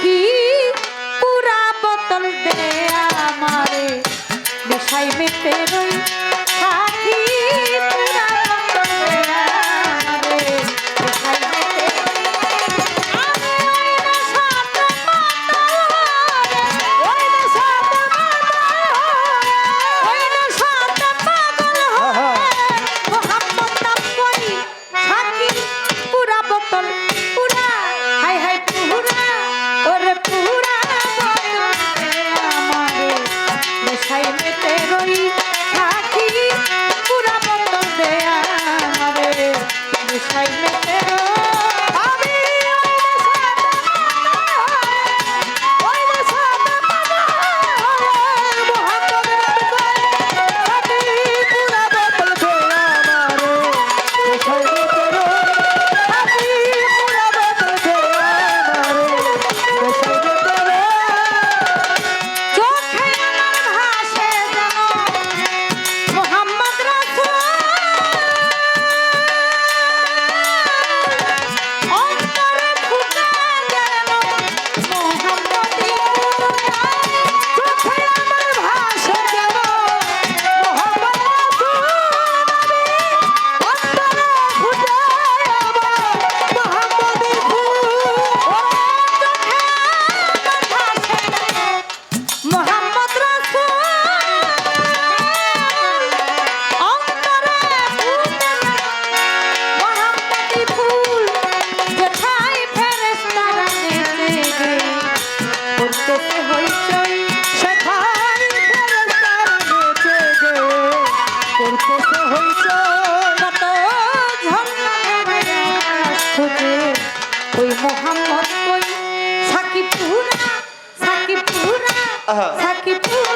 পাখি পুরা বোতল দে আমারে। নেশাই মেতে রই Amen. Sakipura, Sakipura, Sakipura. Uh -huh. Sakipura.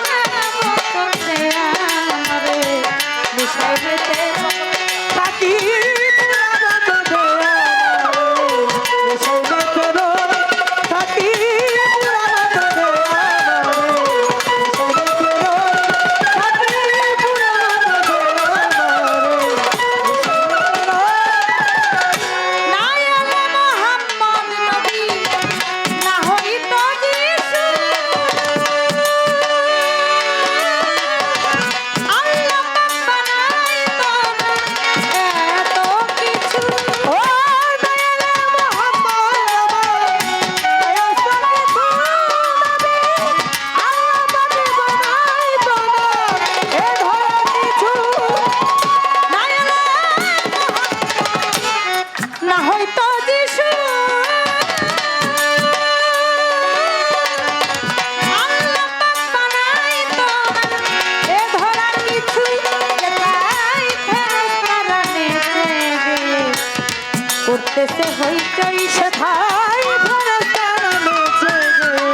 হইচই সেথায় ফেরস্তার নেচে রে?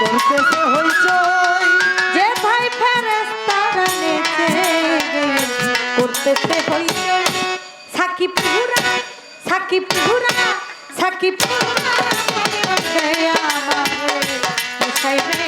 করতেছে হইচই যেথায় ফেরস্তার নেচে রে। করতেছে হইচই সাকিব পুরা সাকিব পুরা সাকিব পুরা দয়া রে? সাইবে